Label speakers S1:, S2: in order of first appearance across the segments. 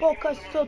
S1: Pokaż co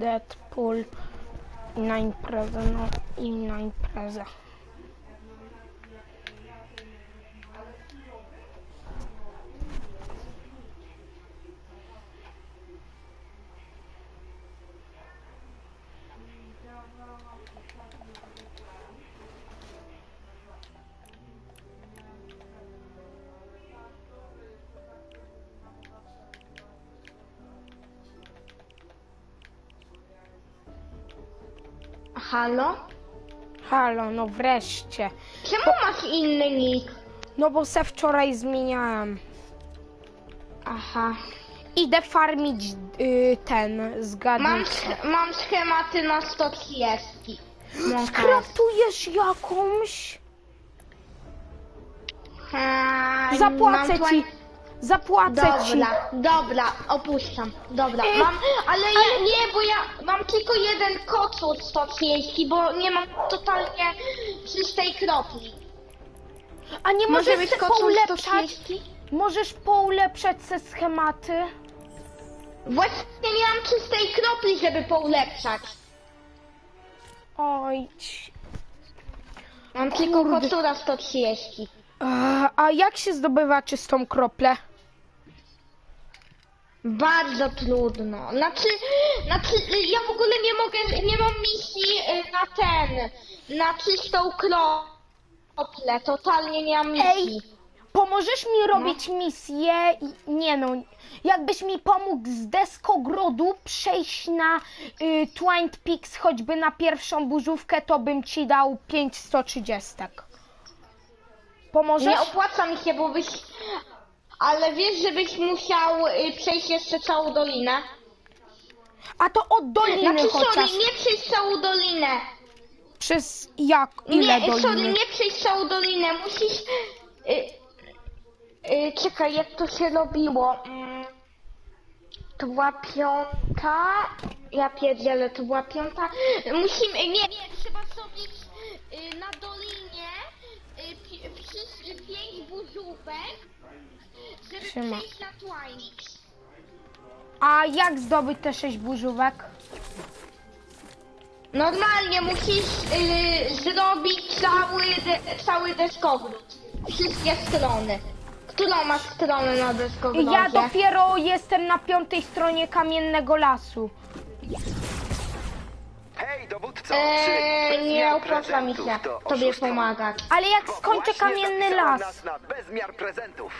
S1: to. Deadpool na imprezę, no i na imprezę.
S2: Halo?
S1: Halo, no wreszcie.
S2: Czemu masz inny nick?
S1: No bo se wczoraj zmieniałem.
S2: Aha.
S1: Idę farmić y, ten, zgadnij
S2: Mam,
S1: co.
S2: sch- mam schematy na 130. Monka.
S1: Skraftujesz jakąś?
S2: Eee,
S1: Zapłacę
S2: mam
S1: ci. Zapłacę ci.
S2: Dobra, dobra, opuszczam. Dobra,
S1: Ej,
S2: mam, ale ja, nie, bo ja mam tylko jeden kocur 130, bo nie mam totalnie czystej kropli.
S1: A nie
S2: Może
S1: możesz se
S2: kocur
S1: poulepszać?
S2: 130?
S1: Możesz poulepszać se schematy?
S2: Właśnie nie mam czystej kropli, żeby poulepszać.
S1: Oj. ci-
S2: Mam tylko kocura 130.
S1: Eee, A jak się zdobywa czystą kroplę?
S2: Bardzo trudno. Znaczy, znaczy, ja w ogóle nie mogę, nie mam misji y, na ten, na czystą kroplę. Totalnie nie mam misji.
S1: Pomożesz mi robić misję? i- Nie no, jakbyś mi pomógł z deskogrodu przejść na y, Twined Peaks choćby na pierwszą burzówkę, to bym ci dał 530. Pomożesz?
S2: Nie opłaca mi się, bo byś... Ale wiesz, żebyś musiał y, przejść jeszcze całą dolinę?
S1: A to od doliny
S2: Znaczy,
S1: chociaż.
S2: sorry, nie przejść całą dolinę.
S1: Przez jak? Ile
S2: nie,
S1: doliny?
S2: sorry, nie przejść całą dolinę. Musisz... Y, y, czekaj, jak to się robiło? Mm, To była piąta... Ja pierdzielę, to była piąta... Musimy... Nie, nie, trzeba zrobić y, na dolinie y, pi, przy, pięć burzówek, żeby
S1: Trzyma.
S2: przejść na Twinix.
S1: A jak zdobyć te 6 burzówek?
S2: Normalnie musisz y, zrobić cały, de, cały deskowrót. Wszystkie strony. Którą masz stronę na deskowrocie?
S1: Ja dopiero jestem na piątej stronie kamiennego lasu.
S3: Hej, dowódco!
S2: Eee, nie opłaca mi się tobie pomagać.
S1: Ale jak skończę kamienny las?
S3: nas na bezmiar prezentów.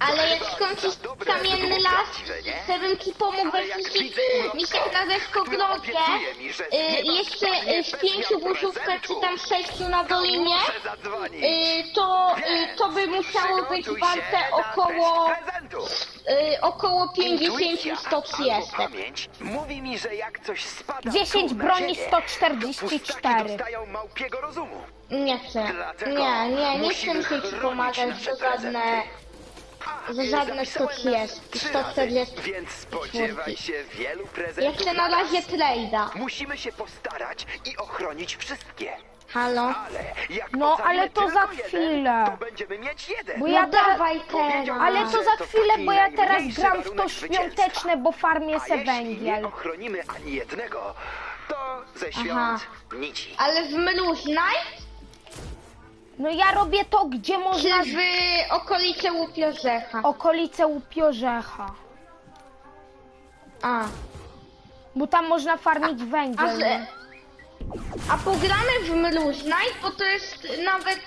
S2: Ale jak skończysz
S3: Dobre,
S2: kamienny las,
S3: prawdziwe, nie?
S2: ci pomógł
S3: Ale jak widzę która obiecuje mi, że
S2: y,
S3: zniewa
S2: jeszcze y, w
S3: bez
S2: pięciu
S3: miar
S2: burzówkach czy tam sześciu na dolinie,
S3: muszę zadzwonić.
S2: y, to, y, to by musiało być
S3: Przygotuj
S2: warte
S3: się na
S2: około, y, około
S3: Intuicja
S2: 50-130.
S3: albo pamięć mówi mi, że jak coś spada
S1: 10
S3: tu na
S1: broni
S3: ziemię,
S1: 144.
S3: to pustaki dostają małpiego rozumu.
S2: Nie chcę.
S3: Dlatego
S2: Nie, nie, nie chcę się ci
S3: chronić
S2: pomagać
S3: nasze
S2: żadne...
S3: A,
S2: Za żadne
S3: zapisałem
S2: 130,
S3: nas trzy razy,
S2: 140.
S3: Więc spodziewaj się wielu prezentów
S2: chcę na razie trade'a.
S3: Musimy się postarać i ochronić wszystkie.
S2: Halo?
S3: Ale jak
S1: No,
S3: ocalimy
S1: ale to
S3: tylko
S1: za
S3: jeden,
S1: chwilę.
S3: to będziemy mieć jeden.
S1: Bo
S2: No
S1: ja teraz...
S2: dawaj teraz.
S1: Ale to za chwilę, bo ja teraz gram w to świąteczne, bo farmię
S3: A
S1: se
S3: jeśli
S1: węgiel.
S3: nie ochronimy ani jednego, to ze świąt nici.
S2: Ale w Mróźnaj?
S1: No ja robię to, gdzie
S2: Czy
S1: można...
S2: w okolice Łupiorzecha?
S1: Okolice Łupiorzecha.
S2: A.
S1: Bo tam można farmić
S2: A,
S1: węgiel. nie?
S2: a pogramy w Mróźnaj, bo to jest nawet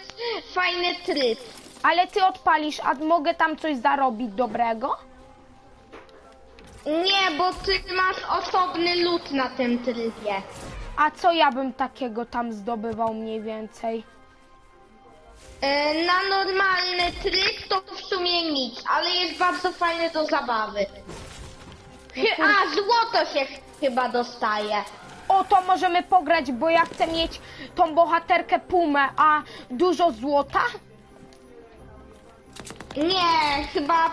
S2: fajny tryb.
S1: Ale ty odpalisz, a mogę tam coś zarobić dobrego?
S2: Nie, bo ty masz osobny lód na tym trybie.
S1: A co ja bym takiego tam zdobywał mniej więcej?
S2: E, Na normalny tryb to w sumie nic, ale jest bardzo fajny do zabawy. Chy- A, złoto się ch- chyba dostaje.
S1: O, to możemy pograć, bo ja chcę mieć tą bohaterkę Pumę, a dużo złota?
S2: Nie, chyba,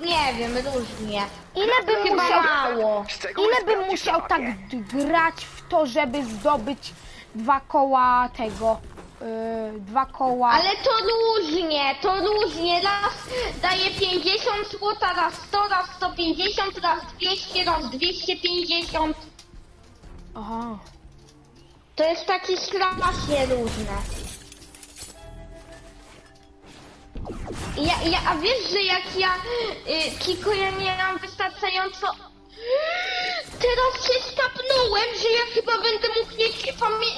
S2: nie wiem, różnie.
S1: Ile bym
S2: Chyba
S1: musiał...
S2: mało.
S1: Ile bym musiał tak d- grać w to, żeby zdobyć dwa koła tego yy, dwa koła.
S2: Ale to różnie, to różnie. Raz daje 50 zł, raz 100, raz 150, raz 200, raz 250.
S1: Aha.
S2: To jest takie strasznie różne. Ja, ja, a wiesz, że jak ja, y, Kiko, ja miałam wystarczająco... Teraz 300 czułem, że ja chyba będę mógł nie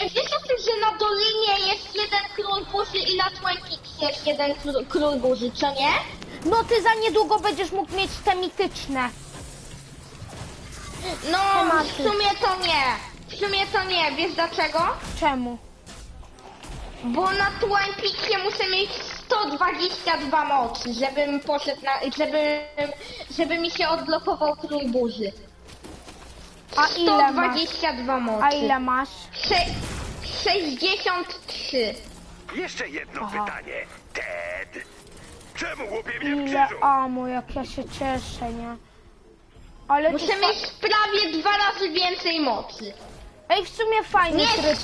S2: Wiesz o tym, że na Dolinie jest jeden król burzy i na Twinkiks jest jeden król, król burzy, co nie?
S1: No ty za niedługo będziesz mógł mieć te mityczne.
S2: No, w sumie to nie. W sumie to nie. Wiesz dlaczego?
S1: Czemu?
S2: Bo na Twinkiksie muszę mieć 122 mocy, żebym poszedł na... żebym... żeby mi się odblokował król burzy.
S1: A ile masz?
S2: 122 mocy.
S1: A ile masz?
S2: Sze- 63.
S3: Jeszcze jedno
S1: Aha.
S3: pytanie. Ted, czemu łupie mnie w
S1: Ile
S3: krzyżu?
S1: amo, jak ja się cieszę, nie? Ale to
S2: Muszę
S1: fa-
S2: mieć prawie dwa razy więcej mocy.
S1: Ej, w sumie fajny
S2: Nie.
S1: tryb.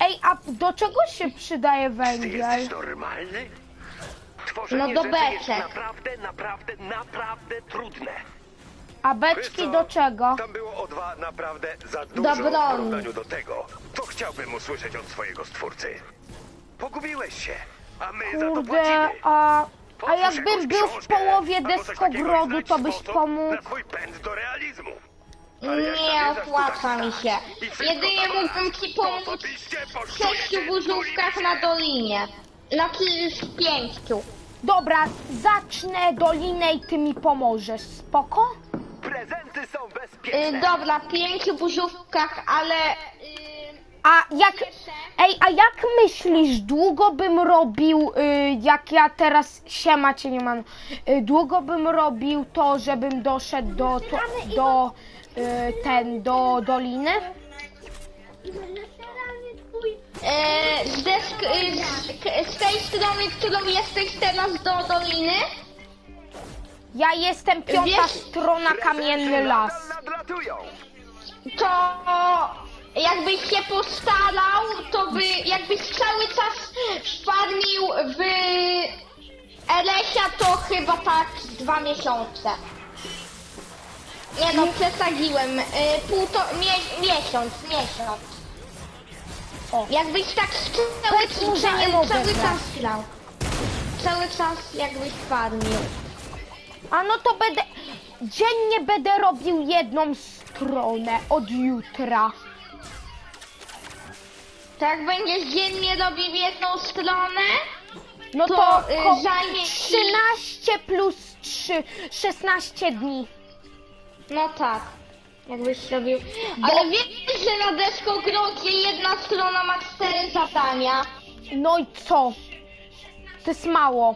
S1: Ej, a do czego się przydaje
S3: Ty
S1: węgiel?
S3: jesteś normalny? Tworzenie
S2: No do
S3: rzeczy jest
S2: beczek.
S3: naprawdę, naprawdę, naprawdę trudne.
S1: A
S3: Wiesz
S1: beczki
S3: co?
S1: do czego?
S3: Tam było o dwa naprawdę za dużo
S2: Do
S3: w
S2: broni.
S3: porównaniu do tego, co chciałbym usłyszeć od swojego stwórcy. Pogubiłeś się, a my za to
S1: Kurde,
S3: płacimy.
S1: a, a
S3: Otwórz
S1: jakbym
S3: jakąś
S1: był w
S3: książkę,
S1: połowie
S3: albo coś takiego i
S1: deskogrodu,
S3: znajdź
S1: to byś
S3: sposób
S1: pomógł.
S3: Na swój pęd do realizmu. Ale jak
S2: Nie
S3: zamierzasz
S2: opłaca mi
S3: stać
S2: się.
S3: i wszystko
S2: Jedynie mógłbym ci
S3: to
S2: pomóc
S3: osobiście
S2: w sześciu burzówkach na. Dolinie. Znaczy w pięciu.
S1: Dobra, zacznę dolinę i ty mi pomożesz, spoko?
S3: Prezenty są
S2: Y,
S3: bezpieczne.
S2: dobra, pięciu burzówkach, ale... Y,
S1: A jak... Ej, a jak myślisz, długo bym robił, y, jak ja teraz siema cię nie mam, y, długo bym robił to, żebym doszedł do, to, do y, ten, do doliny?
S2: z, desk, y, z, z tej strony, którą jesteś teraz do Doliny,
S1: Ja jestem piąta
S2: Wiesz-
S1: strona Kamienny Las.
S3: nadlatują.
S2: to jakbyś się postarał, to by jakbyś cały czas farmił w Elesia, to chyba tak z dwa miesiące. Nie no, przesadziłem. Y, pół to, mie, miesiąc, miesiąc.
S1: O.
S2: Jakbyś tak cały,
S1: Powiedz mu, że nie
S2: cały,
S1: mogę
S2: cały
S1: grać.
S2: czas grał. Cały czas jakbyś farmił.
S1: A no to będę, dziennie będę robił jedną stronę od jutra.
S2: Tak będziesz dziennie robił jedną stronę,
S1: No to,
S2: To, y, zajmie ci-
S1: 13 plus 3, 16 dni.
S2: No tak, jakbyś robił. Ale wiesz, że na deskogrodzie jedna strona ma cztery zadania.
S1: No i co? To jest mało.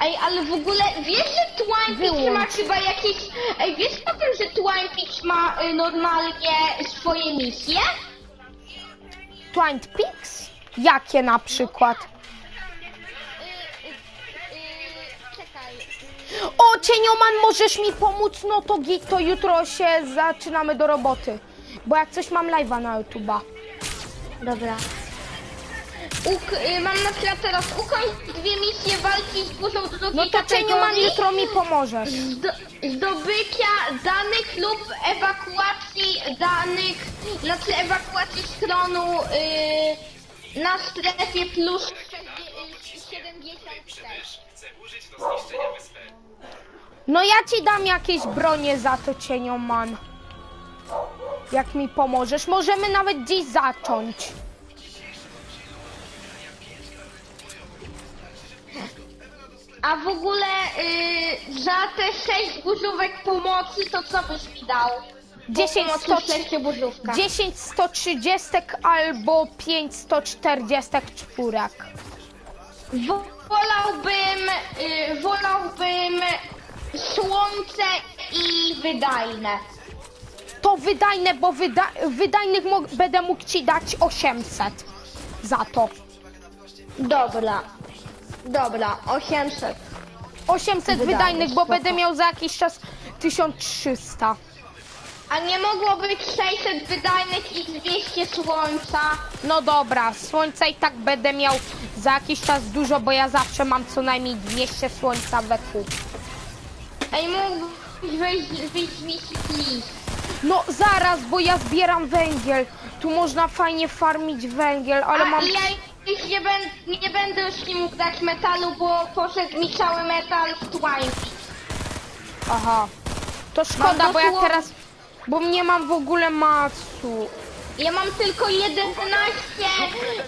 S2: Ej, ale w ogóle wiesz, że Twine Peaks ma chyba jakieś... Ej, wiesz o tym, że Twine Peaks ma y, normalnie swoje misje?
S1: Twine Peaks? Jakie na przykład? O, Cienioman, możesz mi pomóc? No to git, to jutro się zaczynamy do roboty. bo jak coś mam live'a na YouTube'a.
S2: Dobra. Uk y, mam na przykład teraz ukończ dwie misje walki z burzą drugiej
S1: No to cieniu
S2: kategorii.
S1: jutro mi pomożesz.
S2: Zdo zdobycia danych lub ewakuacji danych, znaczy ewakuacji schronu y, na strefie plus 76.
S1: No ja ci dam jakieś bronie za to cienią man. Jak mi pomożesz. Możemy nawet dziś zacząć.
S2: A w ogóle y, za te 6 burzówek pomocy to co byś mi dał?
S1: 10
S2: Pomocy
S1: 100,
S2: w sześciu burzówkach.
S1: 10 130 albo 5 144.
S2: Wo- Wolałbym, y, wolałbym słońce i wydajne.
S1: To wydajne, bo wyda wydajnych będę mógł ci dać 800 za to.
S2: Dobra. Dobra, 800.
S1: 800
S2: Wydajnych,
S1: wydajnych, bo
S2: spoko.
S1: będę miał za jakiś czas 1300.
S2: A nie mogło być 600 wydajnych i 200 słońca?
S1: No dobra, słońca i tak będę miał za jakiś czas dużo, bo ja zawsze mam co najmniej 200 słońca we kół.
S2: Ej, mógłbyś wyjść, wyjść z misji, please.
S1: No zaraz, bo ja zbieram węgiel. Tu można fajnie farmić węgiel, ale
S2: A
S1: mam...
S2: ja już nie, będę, nie będę już ci mógł dać metalu, bo poszedł mi cały metal w Twine.
S1: Aha. To szkoda, bo ja
S2: dosło-
S1: teraz... Bo nie mam w ogóle macu.
S2: Ja mam tylko 11,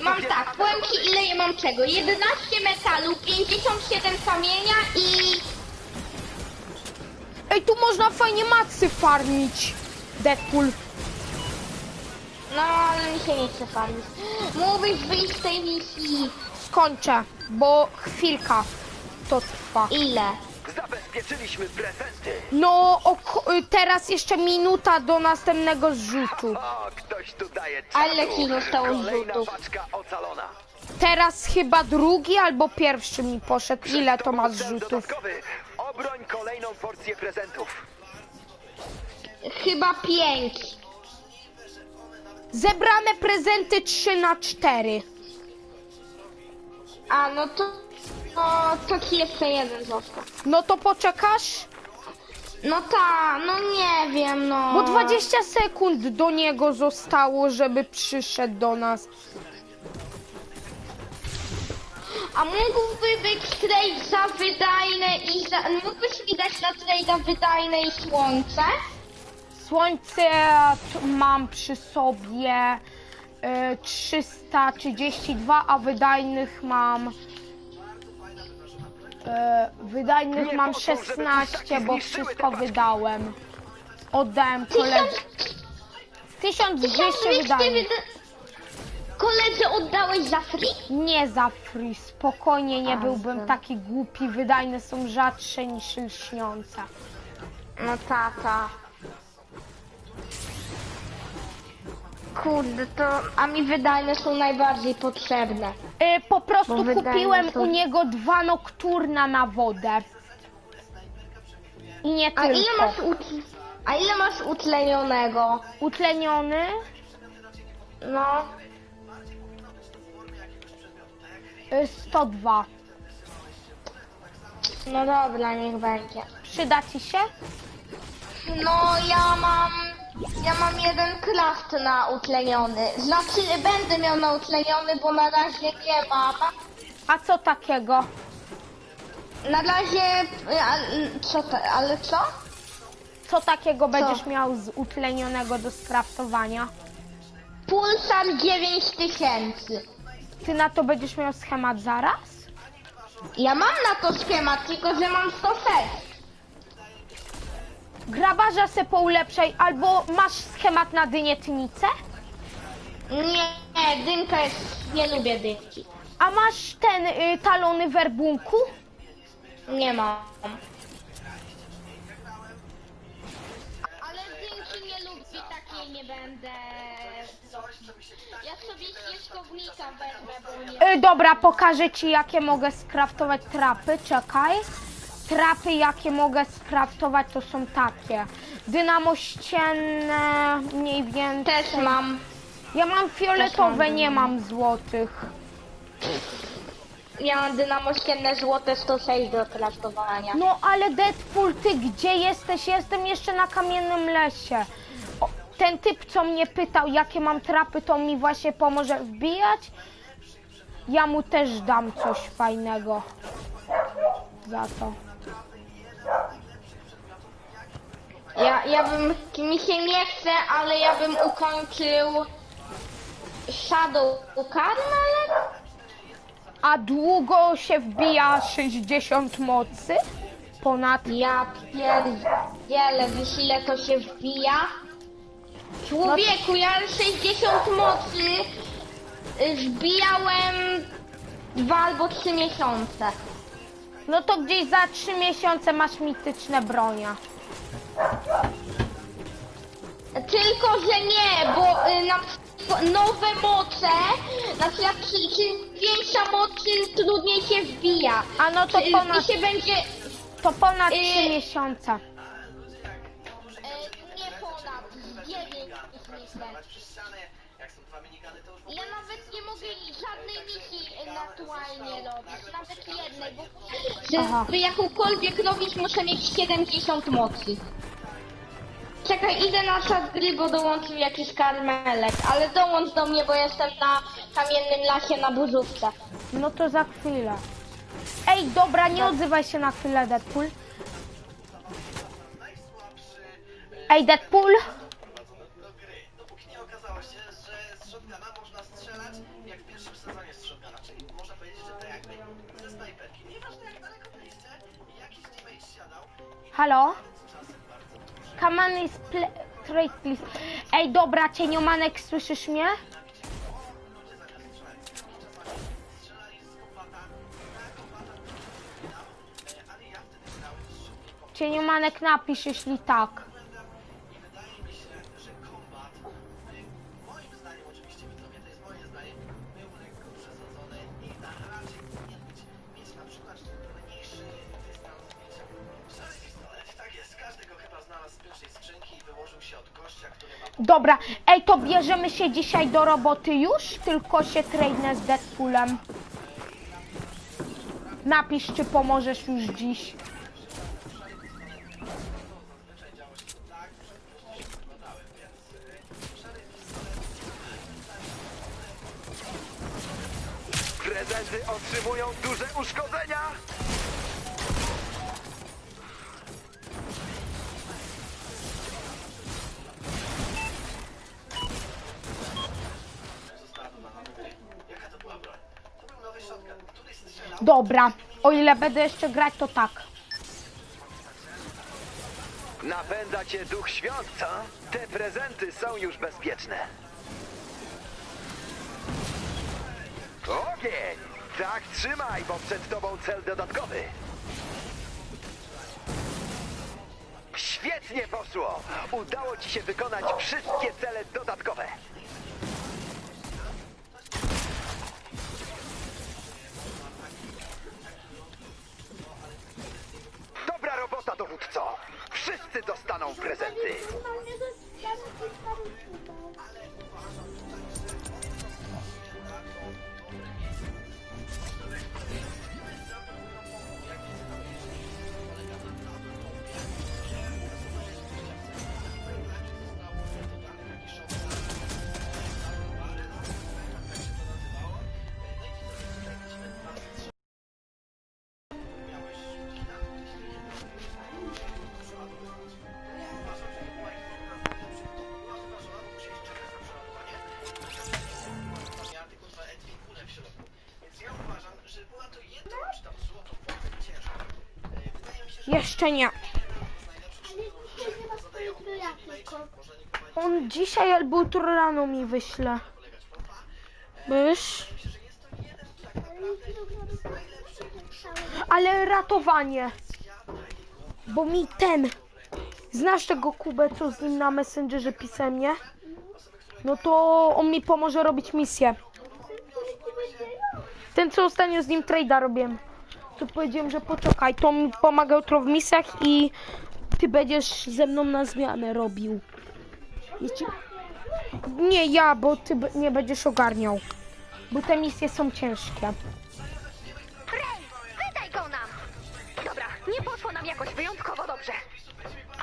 S2: mam tak, powiem ci ile ja mam czego. 11 metalu, 57 kamienia i...
S1: Ej, tu można fajnie macy farmić. Deadpool.
S2: No, ale mi się nie chce farmić. Mógłbyś wyjść z tej misji.
S1: Skończę, bo chwilka to trwa.
S2: Ile?
S3: Zabezpieczyliśmy prezenty.
S1: No, oko- y, teraz jeszcze minuta do następnego zrzutu.
S3: O, ktoś tu daje
S2: A ile
S3: czadu.
S2: ci zostało zrzutów?
S1: Teraz chyba drugi albo pierwszy mi poszedł. Ile to ma zrzutów?
S3: Obroń kolejną porcję prezentów.
S2: Chyba 5.
S1: Zebrane prezenty 3 na 4.
S2: A, no to... No, to ci jeszcze jeden został.
S1: No to poczekasz?
S2: No ta, no nie wiem, no.
S1: Bo 20 sekund do niego zostało, żeby przyszedł do nas.
S2: A mógłby być trade za wydajne i za... Mógłbyś mi dać na trade'a wydajne i słońce?
S1: Słońce mam przy sobie y, 332, a wydajnych mam. y, Wydajnych mam
S3: pozwól, żeby
S1: 16,
S3: pustaki
S1: bo wszystko wydałem. Oddałem koledze. 1200
S2: 1200
S1: wydajnych.
S2: wyda... Koledze oddałeś za free?
S1: Nie za free, spokojnie nie byłbym taki głupi. Wydajne są rzadsze niż lśniące.
S2: No tata. Kurde, to... A mi wydajne są najbardziej potrzebne.
S1: Y, po prostu
S2: Bo
S1: kupiłem
S2: są-
S1: u niego dwa nokturna na wodę. I nie
S2: A
S1: tylko.
S2: ile masz ut... A ile masz utlenionego?
S1: Utleniony
S2: No.
S1: y, 102.
S2: No dobra, niech będzie.
S1: Przyda ci się?
S2: No ja mam... Ja mam jeden craft na utleniony. Znaczy będę miał na utleniony, bo na razie nie mam.
S1: A co takiego?
S2: Na razie... A, co to? Ale co?
S1: Co takiego będziesz miał z utlenionego do skraftowania?
S2: Pulsar 9000.
S1: Ty na to będziesz miał schemat zaraz?
S2: Ja mam na to schemat, tylko że mam 106.
S1: Grabarza se poulepszaj, albo masz schemat na dynietnicę?
S2: Nie, dynka jest... Nie lubię dynki.
S1: A masz ten y, talony werbunku?
S2: Nie mam. Ale dynki nie lubię, takiej nie będę... Ja sobie śnieżkownika wezmę, bo nie...
S1: Y, dobra, pokażę ci jakie mogę skraftować trapy, czekaj. Trapy, jakie mogę skraftować, to są takie. Dynamo ścienne, mniej więcej.
S2: Też mam.
S1: Ja mam fioletowe,
S2: mam
S1: nie mam złotych.
S2: Ja mam dynamo ścienne złote 106 do kraftowania.
S1: No ale Deadpool, ty gdzie jesteś? Jestem jeszcze na kamiennym lesie. O, ten typ, co mnie pytał, jakie mam trapy, to mi właśnie pomoże wbijać. Ja mu też dam coś fajnego. Za to.
S2: Ja, ja bym, mi się nie chce, ale ja bym ukończył Shadow Carmel?
S1: A długo się wbija 60 mocy? Ponad.
S2: Ja pierdzielę, wiesz ile to się wbija? Człowieku, ja 60 mocy wbijałem dwa albo trzy miesiące.
S1: No to gdzieś za 3 miesiące masz mityczne bronia.
S2: Tylko, że nie, bo y, na przykład nowe moce, na przykład czy- czym większa moc, tym trudniej się wbija.
S1: A no to
S2: Y,
S1: ponad,
S2: się będzie...
S1: to ponad 3
S2: y-
S1: miesiące.
S2: Myślę. Ja nawet nie mogę żadnej misji aktualnie robić, nawet jednej, bo
S1: Aha.
S2: żeby jakąkolwiek robić muszę mieć 70 mocy. Czekaj, idę na czas gry, bo dołączył jakiś karmelek, ale dołącz do mnie, bo jestem na kamiennym lasie na burzówce.
S1: No to za chwilę. Ej, dobra, nie odzywaj się na chwilę, Deadpool. Ej, Deadpool? Halo? Come on, is trade, please. Ej, dobra, cieniomanek, słyszysz mnie? Cieniomanek, napisz, jeśli tak. Dobra, ej, to bierzemy się dzisiaj do roboty już? Tylko się tradenę z Deadpoolem. Napisz, czy pomożesz już dziś.
S3: Prezenty otrzymują duże uszkodzenia.
S1: Dobra, o ile będę jeszcze grać, to tak.
S3: Napędza cię duch świąt, co? Te prezenty są już bezpieczne. Ogień! Tak trzymaj, bo przed tobą cel dodatkowy. Świetnie poszło! Udało ci się wykonać wszystkie cele dodatkowe. Robota, dowódco! Wszyscy dostaną prezenty!
S4: miała
S1: Jeszcze nie. On dzisiaj albo jutro rano mi wyśle. Byś? Ale ratowanie. Bo mi ten. Znasz tego Kubę, co z nim na Messengerze pisemnie? No to on mi pomoże robić misję. Ten, co ostatnio z nim trade'a robiłem. To powiedziałem, że poczekaj, to mi pomaga jutro w misjach i ty będziesz ze mną na zmianę robił. Nie ja, bo ty nie będziesz ogarniał. Bo te misje są ciężkie.
S5: Rej, wydaj go nam! Dobra, nie poszło nam jakoś wyjątkowo dobrze.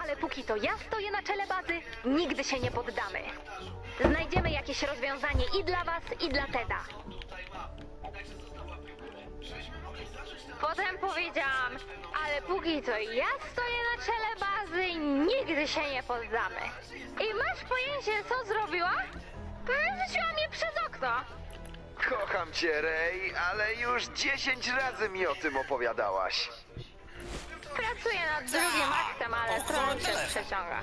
S5: Ale póki to ja stoję na czele bazy, nigdy się nie poddamy. Znajdziemy jakieś rozwiązanie i dla was, i dla Teda. Potem powiedziałam, ale póki to ja stoję na czele bazy, nigdy się nie poddamy. I masz pojęcie, co zrobiła? Wyrzuciła mnie przez okno.
S6: Kocham cię, Rej, ale już 10 razy mi o tym opowiadałaś.
S5: Pracuję nad drugim aktem, ale trochę się przeciąga.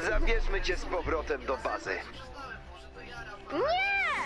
S6: Zabierzmy cię z powrotem do bazy.
S5: Nie!